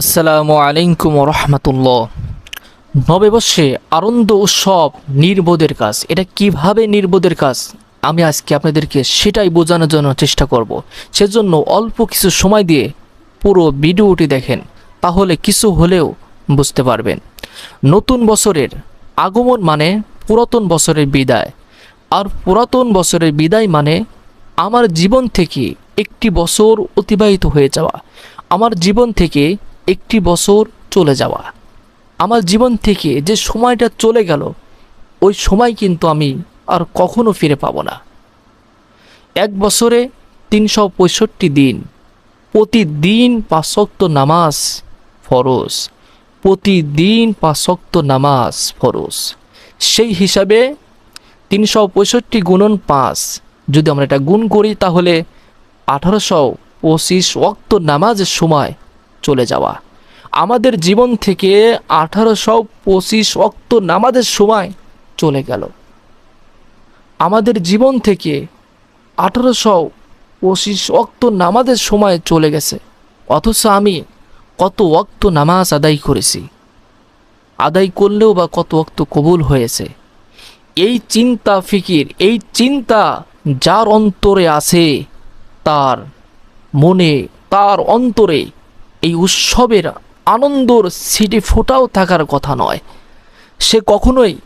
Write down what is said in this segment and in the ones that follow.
আসসালামু আলাইকুম রহমতুল্লাহ নববর্ষে আনন্দ উৎসব নির্বোধের কাজ। এটা কীভাবে নির্বোধের কাজ? আমি আজকে আপনাদেরকে সেটাই বোঝানোর জন্য চেষ্টা করব। সেজন্য অল্প কিছু সময় দিয়ে পুরো ভিডিওটি দেখেন, তাহলে কিছু হলেও বুঝতে পারবেন। নতুন বছরের আগমন মানে পুরাতন বছরের বিদায়। আর পুরাতন বছরের বিদায় মানে আমার জীবন থেকে একটি বছর অতিবাহিত হয়ে যাওয়া। আমার জীবন থেকে একটি বছর চলে যাওয়া। আমার জীবন থেকে যে সময়টা চলে গেল, ওই সময় কিন্তু আমি আর কখনো ফিরে পাবো না। এক বছরে তিনশো পঁয়ষট্টি দিন, প্রতিদিন পাঁচক্ত নামাজ ফরজ, প্রতিদিন পাঁচক্ত নামাজ ফরজ। সেই হিসাবে তিনশো পঁয়ষট্টি গুণন পাঁচ, যদি আমরা এটা গুণ করি তাহলে আঠারোশো পঁচিশ অক্ত নামাজের সময় চলে যাওয়া। আমাদের জীবন থেকে আঠারোশো পঁচিশ অক্ত নামাজের সময় চলে গেল। আমাদের জীবন থেকে আঠারোশো পঁচিশ অক্ত নামাজের সময় চলে গেছে। অথচ আমি কত অক্ত নামাজ আদায় করেছি। আদায় করলেও বা কত অক্ত কবুল হয়েছে। এই চিন্তা ফিকির, এই চিন্তা যার অন্তরে আছে, তার মনে, তার অন্তরে এই উৎসবের আনন্দর সিটি ফোটাও থাকার কথা নয়। সে কখনোই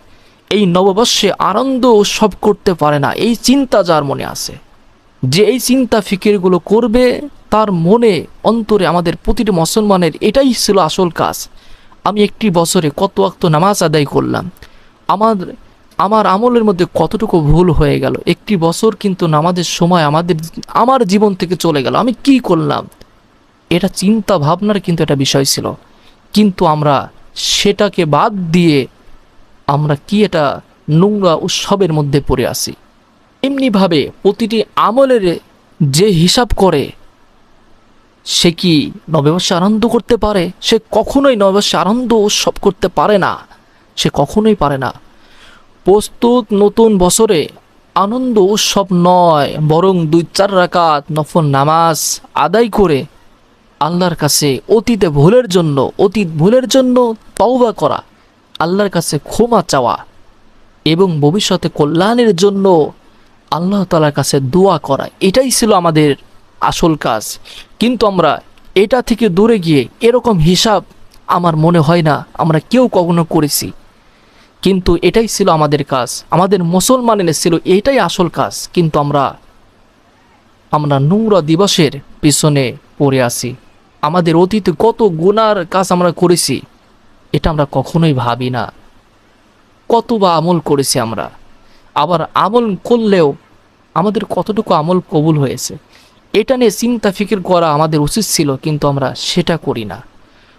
এই নববর্ষে আনন্দ উৎসব করতে পারে না। এই চিন্তা যার মনে আছে। যে এই চিন্তা ফিকিরগুলো করবে, তার মনে, অন্তরে আমাদের প্রতিটি মুসলমানের এটাই ছিল আসল কাজ। আমি একটি বছরে কত ওয়াক্ত নামাজ আদায় করলাম। আমার আমার আমলের মধ্যে কতটুকু ভুল হয়ে গেল। একটি বছর কিন্তু নামাজের সময় আমাদের, আমার জীবন থেকে চলে গেল। আমি কি করলাম? এটা চিন্তা ভাবনার কিন্তু একটা বিষয় ছিল। কিন্তু আমরা সেটাকে বাদ দিয়ে আমরা কি এটা নোংরা উৎসবের মধ্যে পড়ে আসি এমনিভাবে প্রতিটি আমলের যে হিসাব করে, সে কি নববর্ষে আনন্দ করতে পারে? সে কখনোই নববর্ষে আনন্দ উৎসব করতে পারে না। সে কখনোই পারে না। প্রস্তুত নতুন বছরে আনন্দ উৎসব নয়, বরং দুই চার রাকাত নফল নামাজ আদায় করে আল্লাহর কাছে অতীতে ভুলের জন্য, অতীত ভুলের জন্য তওবা করা, আল্লাহর কাছে ক্ষমা চাওয়া এবং ভবিষ্যতে কল্যাণের জন্য আল্লাহ তালার কাছে দোয়া করা, এটাই ছিল আমাদের আসল কাজ। কিন্তু আমরা এটা থেকে দূরে গিয়ে এরকম হিসাব আমার মনে হয় না, আমরা কেউ কখনো করেছি। কিন্তু এটাই ছিল আমাদের কাজ, আমাদের মুসলমানের ছিল, এটাই আসল কাজ। কিন্তু আমরা আমরা নোংরা দিবসের পিছনে পড়ে আছি। আমাদের অতীতে কত গুনার কাজ আমরা করেছি, এটা আমরা কখনোই ভাবি না। কত বা আমল করেছি আমরা। আবার আমল করলেও আমাদের কতটুকু আমল কবুল হয়েছে। এটা নিয়ে চিন্তা, ফিকির করা আমাদের উচিত ছিল, কিন্তু আমরা সেটা করি না।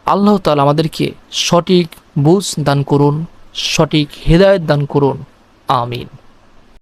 আল্লাহ তালা আমাদেরকে সঠিক বুঝ দান করুন, সঠিক হেদায়ত দান করুন। আমিন।